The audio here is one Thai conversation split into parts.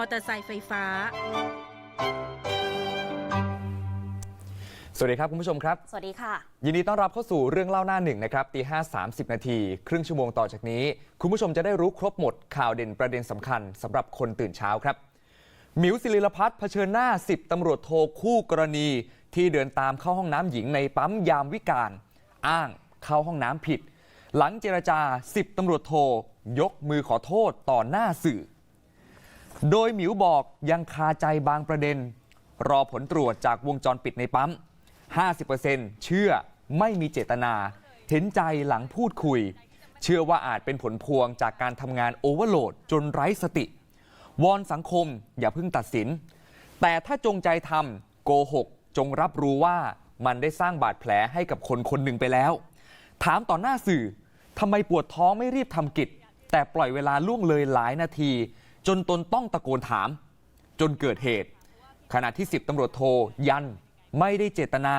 อเตอร์ไซค์ไฟฟ้า สวัสดีครับ คุณผู้ชมครับ สวัสดีค่ะ ยินดีต้อนรับเข้าสู่เรื่องเล่าหน้าหนึ่งนะครับตีห้าสามสิบนาทีครึ่งชั่วโมงต่อจากนี้ คุณผู้ชมจะได้รู้ครบหมดข่าวเด่นประเด็นสำคัญสำหรับคนตื่นเช้าครับหมิวศิริลพัฒน์เผชิญหน้า 10ตำรวจโทคู่กรณี ที่เดินตามเข้าห้องน้ำหญิงในปั๊มยามวิการ อ้างเข้าห้องน้ำผิด หลังเจรจา 10ตำรวจโทยกมือขอโทษต่อหน้าสื่อ โดยหมิวบอกยังคาใจบางประเด็น รอผลตรวจจากวงจรปิดในปั๊ม 50%เชื่อไม่มีเจตนา เห็นใจหลังพูดคุย เชื่อว่าอาจเป็นผลพวงจากการทำงานโอเวอร์โหลดจนไร้สติ วอนสังคมอย่าเพิ่งตัดสิน แต่ถ้าจงใจทำโกหก จงรับรู้ว่ามันได้สร้างบาดแผลให้กับคนคนหนึ่งไปแล้ว ถามต่อหน้าสื่อทำไมปวดท้องไม่รีบทำกิจ แต่ปล่อยเวลาล่วงเลยหลายนาที จนตนต้องตะโกนถาม จนเกิดเหตุ ขณะที่ 10ตำรวจโทยันไม่ได้เจตนา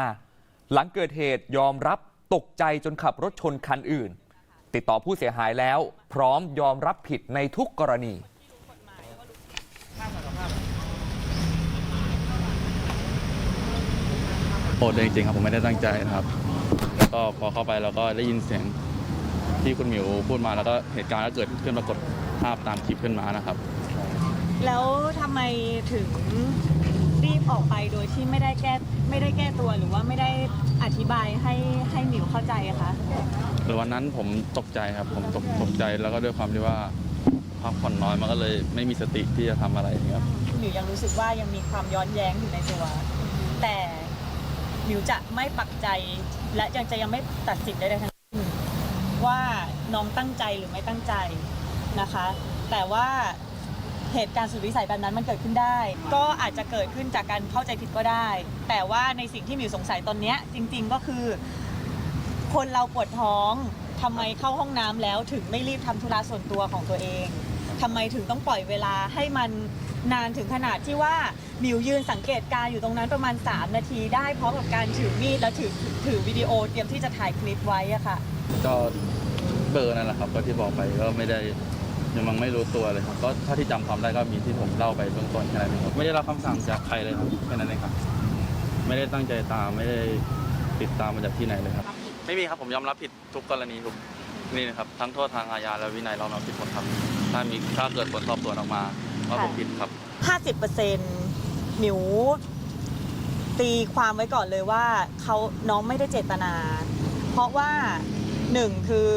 หลังเกิดเหตุยอมรับตกใจจนขับรถชนคันอื่น ติดต่อผู้เสียหายแล้ว พร้อมยอมรับผิดในทุกกรณีโหดจริงๆครับผมไม่ได้ตั้งใจนะครับ แล้วก็พอเข้าไปเราก็ได้ยินเสียงที่คุณหมิวพูดมาแล้วก็เหตุการณ์ก็เกิดขึ้นปรากฏ ภาพตามคลิปขึ้นมานะครับ แล้วทำไมถึงรีบออกไปโดยที่ไม่ได้แก้ไม่ได้แก้ตัวหรือว่าไม่ได้อธิบายให้ให้หมิวเข้าใจอะคะคือวันนั้นผมตกใจครับ ผมตกตกใจแล้วก็ด้วยความที่ว่าพักผ่อนน้อยมันก็เลยไม่มีสติที่จะทำอะไรอย่างเงี้ยครับ หมิวยังรู้สึกว่ายังมีความย้อนแย้งอยู่ในตัว แต่หมิวจะไม่ปักใจ และยังจะยังไม่ตัดสินใดๆทั้งสิ้นว่าน้องตั้งใจหรือไม่ตั้งใจ นะคะ แต่ว่าเหตุการณ์สุดวิสัยแบบนั้นมันเกิดขึ้นได้ ก็อาจจะเกิดขึ้นจากการเข้าใจผิดก็ได้ แต่ว่าในสิ่งที่มิวสงสัยตอนเนี้ยจริง ๆก็คือ คนเราปวดท้องทำไมเข้าห้องน้ำแล้วถึงไม่รีบทำธุระส่วนตัวของตัวเองทำไมถึงต้องปล่อยเวลาให้มันนานถึงขนาดที่ว่าหมิวยืนสังเกตการณ์อยู่ตรงนั้นประมาณ 3 นาทีได้พร้อมกับการถือมีดแล้วถือถือวิดีโอเตรียมที่จะถ่ายคลิปไว้อะค่ะ ก็เบอร์นั่นแหละครับก็ที่บอกไปก็ไม่ได้ ยังมังไม่รู้ตัวเลยครับก็ถ้าที่จำความได้ก็มีที่ผมเล่าไปเบื้องต้นแค่นั้นเองครับไม่ได้รับคำสั่งจากใครเลยครับแค่นั้นเองครับ ไม่ได้ตั้งใจตามไม่ได้ติดตามมาจากที่ไหนเลยครับ ไม่มีครับผมยอมรับผิดทุกกรณีทุกนี่นะครับทั้งโทษทางอาญาและวินัยเราเราผิดหมดครับถ้ามีถ้าเกิดผลสอบสวนออกมาว่าผมผิดครับ 50%หมิวตีความไว้ก่อนเลยว่าเขาน้องไม่ได้เจตนา เพราะว่า หนึ่งคือ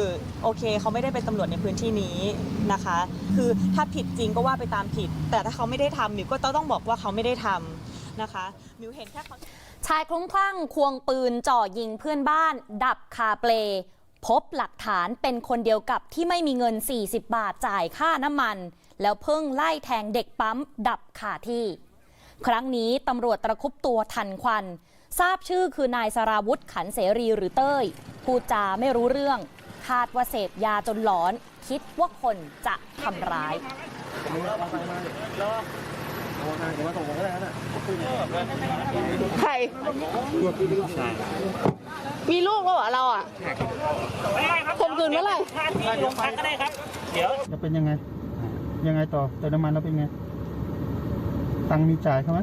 โอเคเขาไม่ได้เป็นตำรวจในพื้นที่นี้นะคะ คือถ้าผิดจริงก็ว่าไปตามผิด แต่ถ้าเขาไม่ได้ทำมิวก็ต้องบอกว่าเขาไม่ได้ทำนะคะมิวเห็นแค่เขาชายคลุ้มคลั่งควงปืนจ่อยิงเพื่อนบ้าน ดับคาเปลพบหลักฐานเป็นคนเดียวกับที่ไม่มีเงิน 40 บาทจ่ายค่าน้ำมัน แล้วเพิ่งไล่แทงเด็กปั๊ม ดับคาที่ ครั้งนี้ตำรวจตระคุบตัวทันควัน ทราบชื่อคือนายสราวุธขันเสรีหรือเต้ย พูดจาไม่รู้เรื่อง คาดว่าเสพยาจนหลอน คิดว่าคนจะทำร้าย ใคร มีลูกแล้วเหรอเราอะข่มขืนเมื่อไหร่จะเป็นยังไง ยังไงต่อเติมน้ำมันแล้วเป็นไง ตังค์มีจ่ายเขาไหม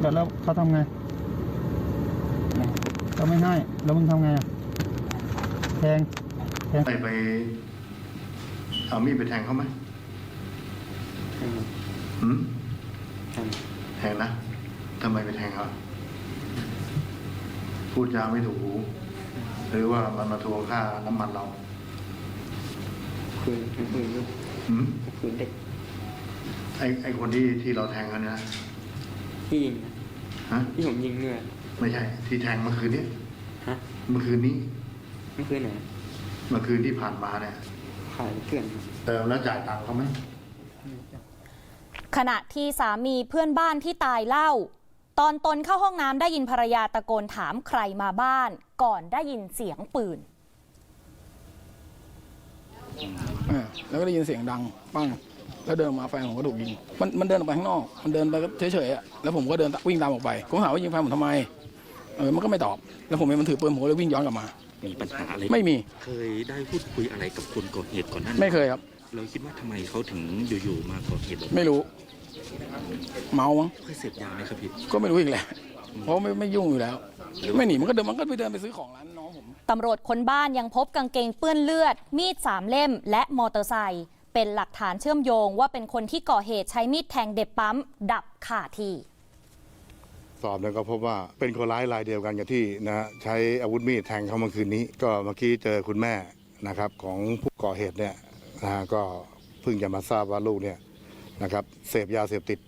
แล้วแล้วเขาทำไง เขาไม่ให้ แล้วมึงทำไงอะแทงแทงไปไปเอามีดไปแทงเขาไหมหืมแทงนะทำไมไปแทงเขาพูดจาไม่ถูกหูหรือว่ามันมาทวงค่าน้ำมันเราคืนคืนคืนลูกหืมคืนเด็กไอไอคนที่ที่เราแทงกันนะที่ยิงนะฮะที่ผมยิงเนี่ย ไม่ใช่ ที่แทงเมื่อคืนนี้ฮะเมื่อคืนนี้ไม่คืนไหนเมื่อคืนที่ผ่านมาเนี่ยขายเกลื่อนครับเติมแล้วจ่ายตังค์เขาไหม ขณะที่สามีเพื่อนบ้านที่ตายเล่า ตอนตนเข้าห้องน้ำได้ยินภรรยาตะโกนถามใครมาบ้าน ก่อนได้ยินเสียงปืน เออแล้วก็ได้ยินเสียงดังปั้งแล้วเดินมาแฟนผมก็ถูกยิง มันมันเดินออกไปข้างนอก มันเดินไปก็เฉยๆอะแล้วผมก็เดินวิ่งตามออกไปผมถามว่ายิงแฟนผมทำไม เออมันก็ไม่ตอบ แล้วผมเห็นมันถือปืนผมก็เลยวิ่งย้อนกลับมา มีปัญหาอะไรไม่มีเคยได้พูดคุยอะไรกับคนก่อเหตุก่อนหน้านี้ไม่เคยครับ เราคิดว่าทำไมเขาถึงอยู่ๆมาก่อเหตุแบบนี้ไม่รู้ เมามั้งเคยเสพยาไหมครับพี่ ก็ไม่รู้อีกแหละเพราะไม่ไม่ยุ่งอยู่แล้ว ไม่หนีมันก็เดินมันก็ไปเดินไปซื้อของร้านน้องผม ตำรวจค้นบ้านยังพบกางเกงเปื้อนเลือด มีดสามเล่ม และมอเตอร์ไซค์เป็นหลักฐานเชื่อมโยงว่าเป็นคนที่ก่อเหตุใช้มีดแทงเด็กปั๊ม ดับขาที่ สอบแล้วก็พบว่าเป็นคนร้ายรายเดียวกันกับที่นะใช้อาวุธมีดแทงเขาเมื่อคืนนี้ ก็เมื่อกี้เจอคุณแม่นะครับของผู้ก่อเหตุเนี่ยนะฮะก็เพิ่งจะมาทราบว่าลูกเนี่ยนะครับเสพยาเสพติด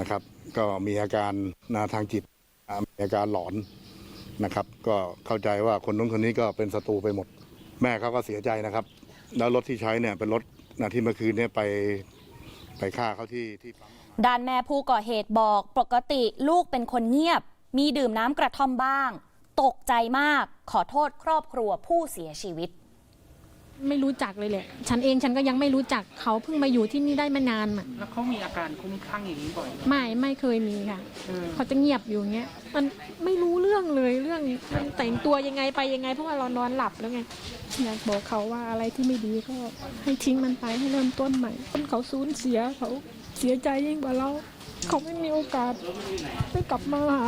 นะครับ ก็มีอาการนาทางจิตอามีอาการหลอนนะครับ ก็เข้าใจว่าคนนู้นคนนี้ก็เป็นศัตรูไปหมด แม่เขาก็เสียใจนะครับ แล้วรถที่ใช้เนี่ยเป็นรถนะที่เมื่อคืนเนี่ยไปไปฆ่าเขาที่ที่ ด้านแม่ผู้ก่อเหตุบอกปกติลูกเป็นคนเงียบ มีดื่มน้ำกระท่อมบ้าง ตกใจมากขอโทษครอบครัวผู้เสียชีวิต ไม่รู้จักเลยแหละ ฉันเองฉันก็ยังไม่รู้จักเขาเพิ่งมาอยู่ที่นี่ได้ไม่นานอะแล้วเขามีอาการคลุ้มคลั่งอย่างนี้บ่อยไม่ไม่เคยมีค่ะเขาจะเงียบอยู่อย่างเงี้ย มันไม่รู้เรื่องเลยเรื่องมันแต่งตัวยังไงไปยังไง เพราะว่าเรานอนหลับแล้วไงอยากบอกเขาว่าอะไรที่ไม่ดีก็ให้ทิ้งมันไปให้เริ่มต้นใหม่เขาสูญเสียเขาเสียใจยิ่งกว่าเรา เขาไม่มีโอกาสได้กลับมาหา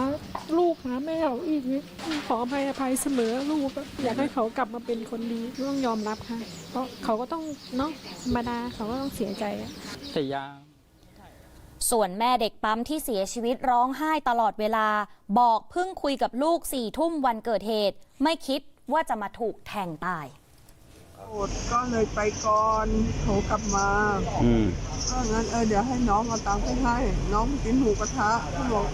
ลูกหาแม่เขาอีกขออภัยอภัยเสมอลูกอะอยากให้เขากลับมาเป็นคนดีต้องยอมรับค่ะ เพราะเขาก็ต้องเนาะธรรมดาเขาก็ต้องเสียใจอะแต่ยาส่วนแม่เด็กปั๊มที่เสียชีวิตร้องไห้ตลอดเวลา บอกเพิ่งคุยกับลูกสี่ทุ่มวันเกิดเหตุ ไม่คิดว่าจะมาถูกแทงตายก็เลยไปก่อนโทรกลับมาอืม ก็งั้นเออเดี๋ยวให้น้องเอาตังค์ไปให้ น้องกินหมูกระทะเขาบอก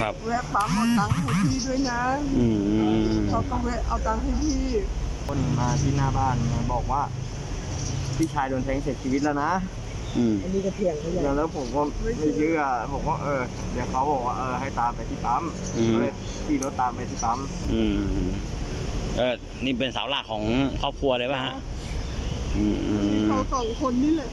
ครับ แวะปั๊มเอาตังค์ให้พี่ด้วยนะอืมเขาก็แวะเอาตังค์ให้พี่ คนมาที่หน้าบ้านมาบอกว่า พี่ชายโดนแทงเสียชีวิตแล้วนะอืมอันนี้ก็เถียงเขาใหญ่แล้วผมก็ไม่เชื่อผมก็เออเดี๋ยวเขาบอกว่าเออให้ตามไปที่ปั๊มอืมก็เลยขี่รถตามไปที่ปั๊มอืมเออนี่เป็นเสาหลักของครอบครัวเลยป่ะฮะอืมอืมเขาสองคนนี่แหละ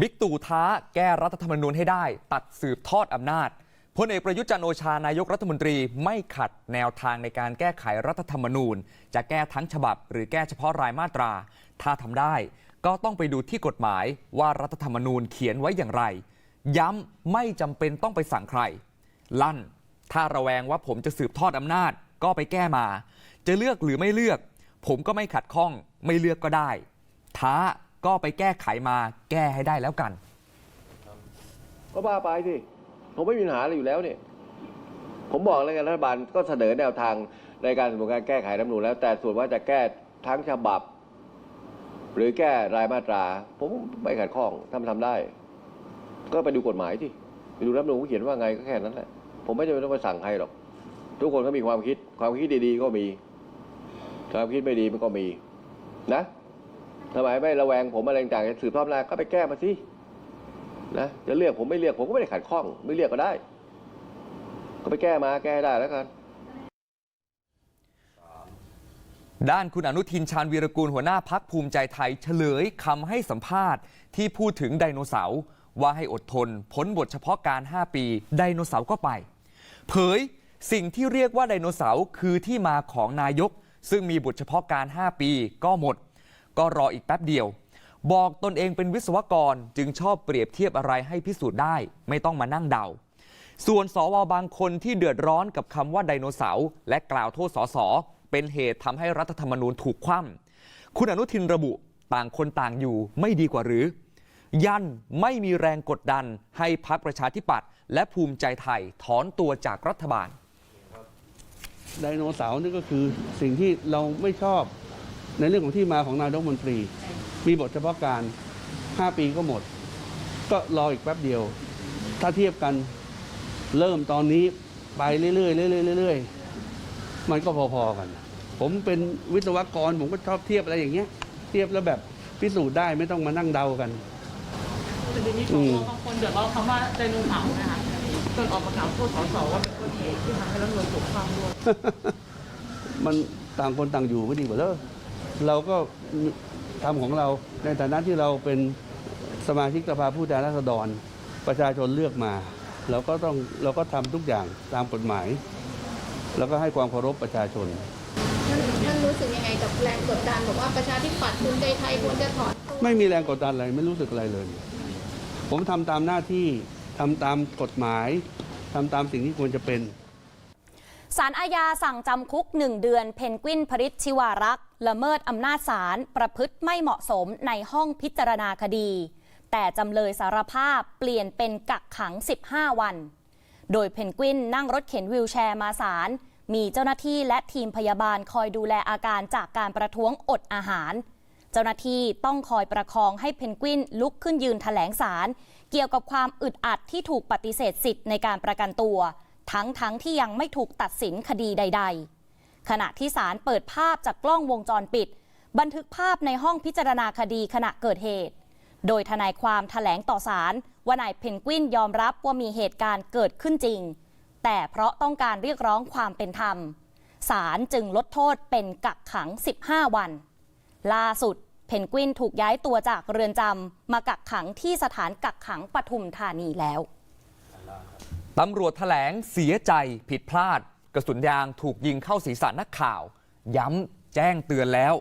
บิ๊กตู่ท้าแก้รัฐธรรมนูญให้ได้ ตัดสืบทอดอำนาจพลเอกประยุทธ์จันโอชานายกรัฐมนตรีไม่ขัดแนวทางในการแก้ไขรัฐธรรมนูญ จะแก้ทั้งฉบับ หรือแก้เฉพาะรายมาตรา ถ้าทำได้ ก็ต้องไปดูที่กฎหมายว่ารัฐธรรมนูญเขียนไว้อย่างไร ย้ำไม่จำเป็นต้องไปสั่งใคร ลั่น ถ้าระแวงว่าผมจะสืบทอดอำนาจก็ไปแก้มา จะเลือกหรือไม่เลือก ผมก็ไม่ขัดข้องไม่เลือกก็ได้ ท้า ก็ไปแก้ไขมาแก้ให้ได้แล้วกัน ก็ว่าไปสิผมไม่มีปัญหาอะไรอยู่แล้วเนี่ย ผมบอกแล้วกันรัฐบาลก็เสนอแนวทางในการสำรวจการแก้ไขรัฐมนูญแล้ว แต่ส่วนว่าจะแก้ทั้งฉบับ หรือแก้รายมาตรา ผมไม่ขัดข้องทำทำได้ ก็ไปดูกฎหมายที่ไปดูรัฐมนูญเขาเขียนว่าไงก็แค่นั้นแหละผมไม่จำเป็นต้องไปสั่งใครหรอก ทุกคนก็มีความคิดความคิดดีๆก็มี ความคิดไม่ดีมันก็มีนะ ทำไมไม่ระแวงผมอะไรต่างๆสืบทอดนาก็ไปแก้มาสินะจะเลือกผมไม่เลือกผมก็ไม่ได้ขัดข้อง ไม่เลือกก็ได้ ก็ไปแก้มาแก้ได้แล้วกันด้านคุณอนุทินชาญวีรกูลหัวหน้าพักภูมิใจไทย เฉลยคำให้สัมภาษณ์ที่พูดถึงไดโนเสาร์ว่าให้อดทนพ้นบทเฉพาะการ 5 ปี ไดโนเสาร์ก็ไป เผยสิ่งที่เรียกว่าไดโนเสาร์คือที่มาของนายก ซึ่งมีบทเฉพาะการ 5 ปีก็หมด ก็รออีกแป๊บเดียว บอกตนเองเป็นวิศวกรจึงชอบเปรียบเทียบอะไรให้พิสูจน์ได้ ไม่ต้องมานั่งเดา ส่วนสวบางคนที่เดือดร้อนกับคำว่าไดโนเสาร์และกล่าวโทษสสเป็นเหตุทำให้รัฐธรรมนูญถูกคว่ำคุณอนุทินระบุต่างคนต่างอยู่ไม่ดีกว่าหรือ ยันไม่มีแรงกดดันให้พักประชาธิปัตย์และภูมิใจไทยถอนตัวจากรัฐบาลไดโนเสาร์นี่ก็คือสิ่งที่เราไม่ชอบ ในเรื่องของที่มาของนายกรัฐมนตรี มีบทเฉพาะการ 5 ปีก็หมด ก็รออีกแป๊บเดียว ถ้าเทียบกันเริ่มตอนนี้ไปเรื่อยๆเรื่อยๆเรื่อยๆมันก็พอๆกัน ผมเป็นวิศวกรผมก็ชอบเทียบอะไรอย่างเงี้ย เทียบแล้วแบบพิสูจน์ได้ไม่ต้องมานั่งเดากันแต่ทีนี้สวบางคนเดือดร้อนคำว่าไดโนเสาร์นะคะจนออกมากล่าวโทษสสว่าเป็นต้นเหตุที่ทำให้รัฐธรรมนูญถูกคว่ำด้วยมันต่างคนต่างอยู่ไม่ดีกว่าเลย เราก็ทำของเราในฐานะที่เราเป็นสมาชิกสภาผู้แทนราษฎร ประชาชนเลือกมา เราก็ต้องเราก็ทำทุกอย่างตามกฎหมาย แล้วก็ให้ความเคารพประชาชนงั้นานรู้สึกยังไงกับแรงกดดันบอกว่าประชาธิปัตย์ภูมิใจไทยควรจะถอนตัวไม่มีแรงกดดันอะไรไม่รู้สึกอะไรเลย ผมทำตามหน้าที่ทำตามกฎหมายทำตามสิ่งที่ควรจะเป็น สารอาญาสั่งจำคุก 1 เดือนเพนกวินพริชชิวารักษ์ละเมิดอำนาจศาลประพฤติไม่เหมาะสมในห้องพิจารณาคดี แต่จำเลยสารภาพเปลี่ยนเป็นกักขัง 15 วัน โดยเพนกวินนั่งรถเข็นวิวแชร์มาศาลมีเจ้าหน้าที่และทีมพยาบาลคอยดูแลอาการจากการประท้วงอดอาหาร เจ้าหน้าที่ต้องคอยประคองให้เพนกวินลุกขึ้นยืนแถลงสารเกี่ยวกับความอึดอัดที่ถูกปฏิเสธสิทธิ์ในการประกันตัว ทั้งทั้งที่ยังไม่ถูกตัดสินคดีใด ๆ ขณะที่ศาลเปิดภาพจากกล้องวงจรปิด บันทึกภาพในห้องพิจารณาคดีขณะเกิดเหตุ โดยทนายความถแถลงต่อศาลว่านายเพนกวินยอมรับว่ามีเหตุการณ์เกิดขึ้นจริง แต่เพราะต้องการเรียกร้องความเป็นธรรมศาลจึงลดโทษเป็นกักขัง 15 วัน ล่าสุดเพนกวินถูกย้ายตัวจากเรือนจำมากักขังที่สถานกักขังปทุมธานีแล้ว ตำรวจแถลงเสียใจผิดพลาด กระสุนยางถูกยิงเข้าศีรษะนักข่าว ย้ำแจ้งเตือนแล้ว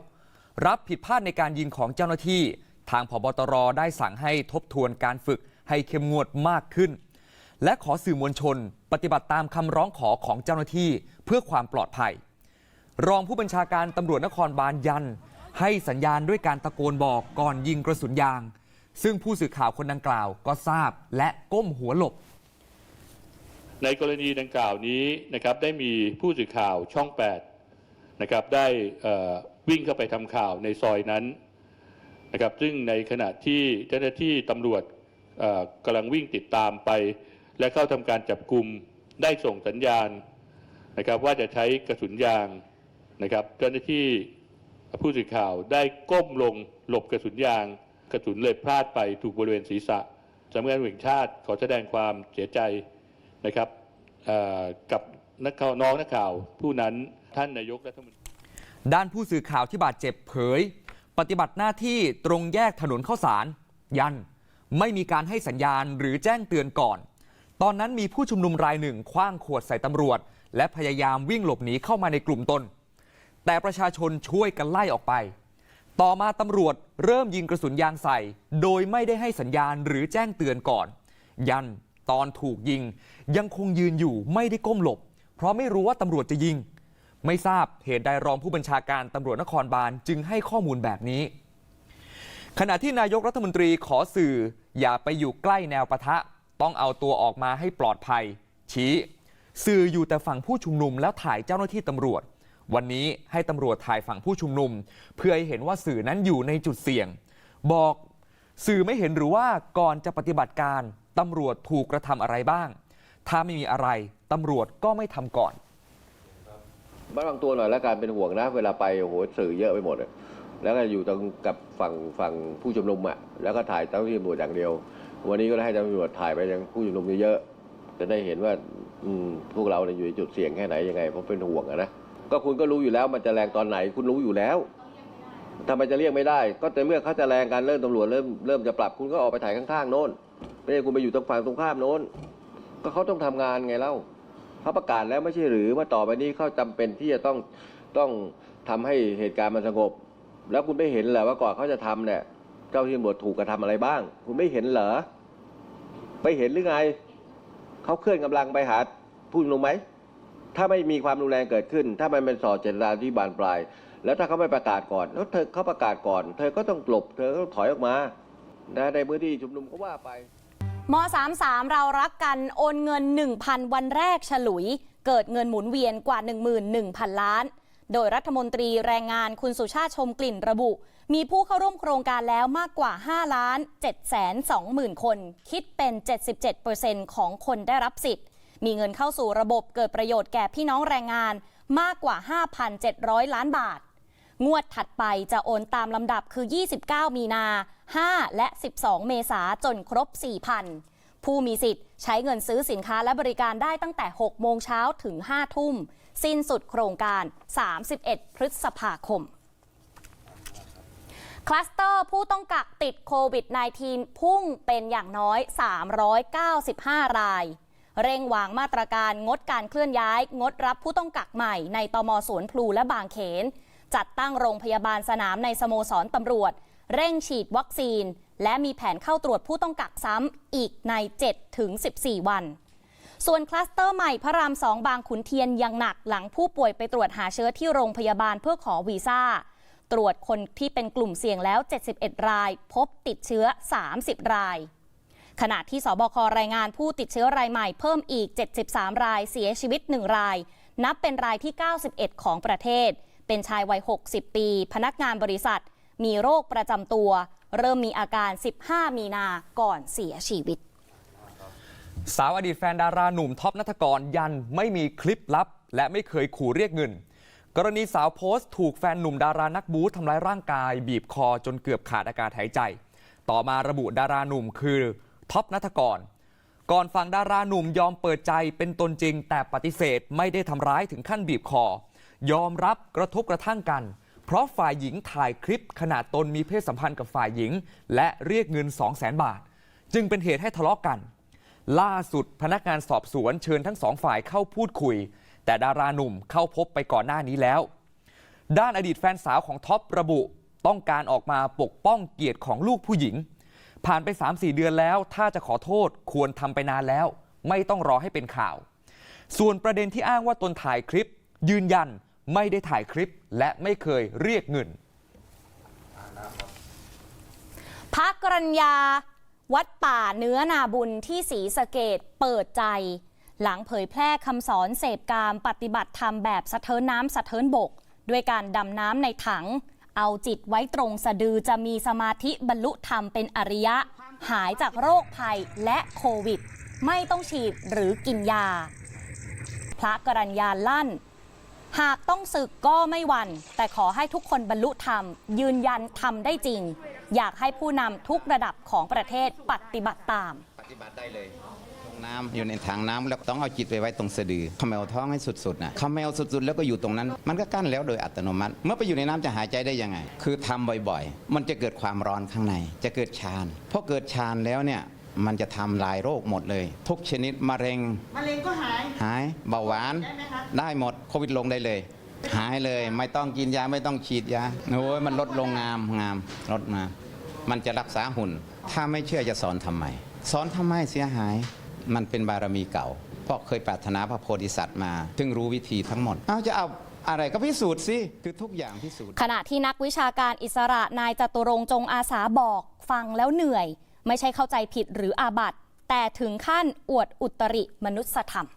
รับผิดพลาดในการยิงของเจ้าหน้าที่ ทางพบตรได้สั่งให้ทบทวนการฝึกให้เข้มงวดมากขึ้น และขอสื่อมวลชน ปฏิบัติตามคำร้องขอของเจ้าหน้าที่เพื่อความปลอดภัย รองผู้บัญชาการตำรวจนครบาลยัน ให้สัญญาณด้วยการตะโกนบอกก่อนยิงกระสุนยาง ซึ่งผู้สื่อข่าวคนดังกล่าวก็ทราบและก้มหัวหลบ ในกรณีดังกล่าวนี้นะครับได้มีผู้สื่อข่าวช่อง8นะครับได้วิ่งเข้าไปทำข่าวในซอยนั้นนะครับซึ่งในขณะที่เจ้าหน้าที่ตำรวจกำลังวิ่งติดตามไป และเข้าทำการจับกลุ่มได้ส่งสัญญาณนะครับว่าจะใช้กระสุนยางนะครับเจ้าหน้าที่ผู้สื่อข่าวได้ก้มลงหลบกระสุนยาง กระสุนเลยพลาดไปถูกบริเวณศีรษะสำนักงานวจแห่งชาติขอแสดงความเสียใจ นะครับกับนักข่าวน้องนักข่าวผู้นั้นท่านนายกรัฐมนตรีด้านผู้สื่อข่าวที่บาดเจ็บเผย ปฏิบัติหน้าที่ตรงแยกถนนข้าวสาร ยัน ไม่มีการให้สัญญาณหรือแจ้งเตือนก่อน ตอนนั้นมีผู้ชุมนุมรายหนึ่งคว้างขวดใส่ตำรวจ และพยายามวิ่งหลบหนีเข้ามาในกลุ่มตน แต่ประชาชนช่วยกันไล่ออกไป ต่อมาตำรวจเริ่มยิงกระสุนยางใส่ โดยไม่ได้ให้สัญญาณหรือแจ้งเตือนก่อน ยัน ตอนถูกยิง ยังคงยืนอยู่ไม่ได้ก้มหลบ เพราะไม่รู้ว่าตำรวจจะยิง ไม่ทราบเหตุใดรองผู้บัญชาการตำรวจนครบาลจึงให้ข้อมูลแบบนี้ ขณะที่นายกรัฐมนตรีขอสื่อ อย่าไปอยู่ใกล้แนวปะทะ ต้องเอาตัวออกมาให้ปลอดภัย ชี้ สื่ออยู่แต่ฝั่งผู้ชุมนุมแล้วถ่ายเจ้าหน้าที่ตำรวจ วันนี้ให้ตำรวจถ่ายฝั่งผู้ชุมนุม เพื่อให้เห็นว่าสื่อนั้นอยู่ในจุดเสี่ยง บอก สื่อไม่เห็นหรือว่าก่อนจะปฏิบัติการตำรวจถูกกระทำอะไรบ้าง ถ้าไม่มีอะไรตำรวจก็ไม่ทำก่อนระวังตัวหน่อยแล้วการเป็นห่วงนะ เวลาไปโอ้โหสื่อเยอะไปหมดแล้วก็อยู่ตรงกับฝั่งฝั่งผู้ชุมนุมอะแล้วก็ถ่ายเจ้าหน้าที่ตำรวจอย่างเดียว วันนี้ก็ให้เจ้าหน้าที่ตำรวจถ่ายไปยังผู้ชุมนุมเยอะๆจะได้เห็นว่า อืมพวกเราเนี่ยอยู่ในจุดเสี่ยงแค่ไหนยังไงเพราะเป็นห่วงนะก็คุณก็รู้อยู่แล้วมันจะแรงตอนไหนคุณรู้อยู่แล้ว ทำไมจะเรียกไม่ได้ ก็แต่เมื่อเขาจะแรงการเริ่มตำรวจเริ่มเริ่มจะปรับคุณก็ออกไปถ่ายข้างๆโน้น ไม่ใช่คุณไปอยู่ตรงฝั่งตรงข้ามโน้น ก็เขาต้องทำงานไงเล่าเขาประกาศแล้วไม่ใช่หรือว่าต่อไปนี้เขาจำเป็นที่จะต้องต้องทำให้เหตุการณ์มันสงบ แล้วคุณไม่เห็นเหรอว่าก่อนเขาจะทำเนี่ยเจ้าที่ตำรวจถูกกระทำอะไรบ้าง คุณไม่เห็นเหรอไปเห็นหรือไงเขาเคลื่อนกำลังไปหาผู้ชุมนุมไหมถ้าไม่มีความรุนแรงเกิดขึ้น ถ้ามันเป็นสอดเจตนาที่บานปลาย แล้วถ้าเขาไม่ประกาศก่อนแล้วเธอเขาประกาศก่อน เธอก็ต้องหลบ เธอก็ต้องถอยออกมานะในพื้นที่ชุมนุมก็ว่าไปม33 เรารักกันโอนเงิน 1,000 วันแรกฉลุย เกิดเงินหมุนเวียนกว่า 11,000 ล้าน โดยรัฐมนตรีแรงงานคุณสุชาติชมกลิ่นระบุ มีผู้เข้าร่วมโครงการแล้วมากกว่า 5 ล้าน7แสน20,000คน คิดเป็น 77%ของคนได้รับสิทธิ์ มีเงินเข้าสู่ระบบเกิดประโยชน์แก่พี่น้องแรงงานมากกว่า 5,700 ล้านบาท งวดถัดไปจะโอนตามลำดับคือ 29 มีนา 5 และ 12 เมษาจนครบ 4,000 ผู้มีสิทธิ์ใช้เงินซื้อสินค้าและบริการได้ตั้งแต่ 6 โมงเช้าถึง 5 ทุ่ม สิ้นสุดโครงการ 31 พฤษภาคมคลัสเตอร์ผู้ต้องกักติดโควิด -19 พุ่งเป็นอย่างน้อย 395 ราย เร่งวางมาตรการงดการเคลื่อนย้าย งดรับผู้ต้องกักใหม่ในตมสวนพลูและบางเขน จัดตั้งโรงพยาบาลสนามในสโมสรตำรวจ เร่งฉีดวัคซีน และมีแผนเข้าตรวจผู้ต้องกักซ้ำอีกใน7ถึง14 วัน ส่วนคลัสเตอร์ใหม่พระรามสองบางขุนเทียนยังหนักหลังผู้ป่วยไปตรวจหาเชื้อที่โรงพยาบาลเพื่อขอวีซ่า ตรวจคนที่เป็นกลุ่มเสี่ยงแล้ว 71 ราย พบติดเชื้อ 30 รายขณะที่สบครายงานผู้ติดเชื้อรายใหม่เพิ่มอีก 73 ราย เสียชีวิต 1 ราย นับเป็นรายที่ 91 ของประเทศ เป็นชายวัย 60 ปี พนักงานบริษัท มีโรคประจำตัว เริ่มมีอาการ 15 มีนาก่อนเสียชีวิต สาวอดีตแฟนดาราหนุ่มท็อปนัทกรยันไม่มีคลิปลับ และไม่เคยขู่เรียกเงิน กรณีสาวโพสต์ถูกแฟนหนุ่มดารานักบู๊ทำร้ายร่างกาย บีบคอจนเกือบขาดอากาศหายใจ ต่อมาระบุดาราหนุ่มคือท็อปนัทกรก่อนฟังดาราหนุ่มยอมเปิดใจเป็นตนจริง แต่ปฏิเสธไม่ได้ทำร้ายถึงขั้นบีบคอ ยอมรับกระทบกระทั่งกัน เพราะฝ่ายหญิงถ่ายคลิปขณะตนมีเพศสัมพันธ์กับฝ่ายหญิง และเรียกเงิน 2 0 0 0 0 0บาท จึงเป็นเหตุให้ทะเลาะกัน ล่าสุดพนักงานสอบสวนเชิญทั้งสองฝ่ายเข้าพูดคุย แต่ดาราหนุ่มเข้าพบไปก่อนหน้านี้แล้ว ด้านอดีตแฟนสาวของท็อประบุต้องการออกมาปกป้องเกียรติของลูกผู้หญิง ผ่านไป 3-4 เดือนแล้ว ถ้าจะขอโทษควรทำไปนานแล้ว ไม่ต้องรอให้เป็นข่าว ส่วนประเด็นที่อ้างว่าตนถ่ายคลิป ยืนยัน ไม่ได้ถ่ายคลิปและไม่เคยเรียกเงินพระกรัญญา วัดป่าเนื้อนาบุญที่ศรีสะเกดเปิดใจ หลังเผยแพร่คำสอนเสพกามปฏิบัติธรรมแบบสะเทินน้ำสะเทินบก ด้วยการดำน้ำในถัง เอาจิตไว้ตรงสะดือจะมีสมาธิบรรลุธรรมเป็นอริยะ หายจากโรคภัยและโควิด ไม่ต้องฉีดหรือกินยา พระกรัญญาลั่น หากต้องศึกก็ไม่หวัน่นแต่ขอให้ทุกคนบรรลุธรรม ยืนยันทำได้จริง อยากให้ผู้นำทุกระดับของประเทศปฏิบัติตาม ปฏิบัติได้เลยลงน้ำอยู่ในถังน้ำแล้วต้องเอาจิตไปไว้ตรงสะดือเขมวท้องให้สุดๆนะเขมวสุดๆ แล้วก็อยู่ตรงนั้น มันก็กั้นแล้วโดยอัตโนมัติ เมื่อไปอยู่ในน้ำจะหายใจได้ยังไง คือทำบ่อยๆ มันจะเกิดความร้อนข้างใน จะเกิดฌานพอเกิดฌานแล้วเนี่ย มันจะทำลายโรคหมดเลย ทุกชนิดมะเร็ง มะเร็งก็หาย หายเบาหวาน ได้ไหมคะ ได้หมดโควิดลงได้เลย หายเลยไม่ต้องกินยาไม่ต้องฉีดยาโอ้ยมันลดลงงามงามลดมามันจะรักษาหุ่น ถ้าไม่เชื่อจะสอนทำไม สอนทำไมเสียหาย มันเป็นบารมีเก่า เพราะเคยปรารถนาพระโพธิสัตว์มาถึงรู้วิธีทั้งหมด เอาจะเอาอะไรก็พิสูจน์สิคือทุกอย่างพิสูจน์ ขณะที่นักวิชาการอิสระนายจตุรงค์จงอาสาบอกฟังแล้วเหนื่อย ไม่ใช่เข้าใจผิดหรืออาบัติ แต่ถึงขั้นอวดอุตริมนุษยธรรม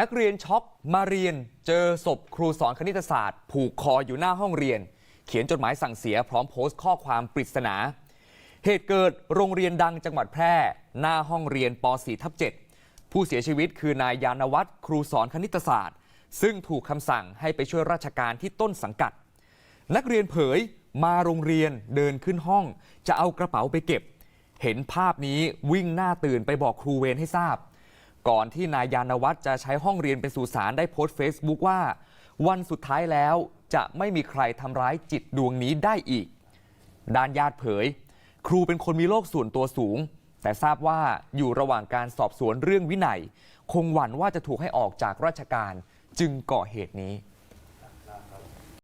นักเรียนช็อกมาเรียน เจอศพครูสอนคณิตศาสตร์ ผูกคออยู่หน้าห้องเรียน เขียนจดหมายสั่งเสียพร้อมโพสต์ข้อความปริศนา เหตุเกิดโรงเรียนดังจังหวัดแพร่ หน้าห้องเรียนป .4 ทับ7ผู้เสียชีวิตคือนายยานวัฒน์ครูสอนคณิตศาสตร์ ซึ่งถูกคำสั่งให้ไปช่วยราชการที่ต้นสังกัด นักเรียนเผย มาโรงเรียนเดินขึ้นห้อง จะเอากระเป๋าไปเก็บ เห็นภาพนี้วิ่งหน้าตื่นไปบอกครูเวรให้ทราบ ก่อนที่นายยานวัฒน์จะใช้ห้องเรียนเป็นสุสานได้โพสต์ Facebook ว่า วันสุดท้ายแล้วจะไม่มีใครทำร้ายจิตดวงนี้ได้อีก ด้านญาติเผย ครูเป็นคนมีโลกส่วนตัวสูง แต่ทราบว่าอยู่ระหว่างการสอบสวนเรื่องวินัย คงหวั่นว่าจะถูกให้ออกจากราชการจึงก่อเหตุนี้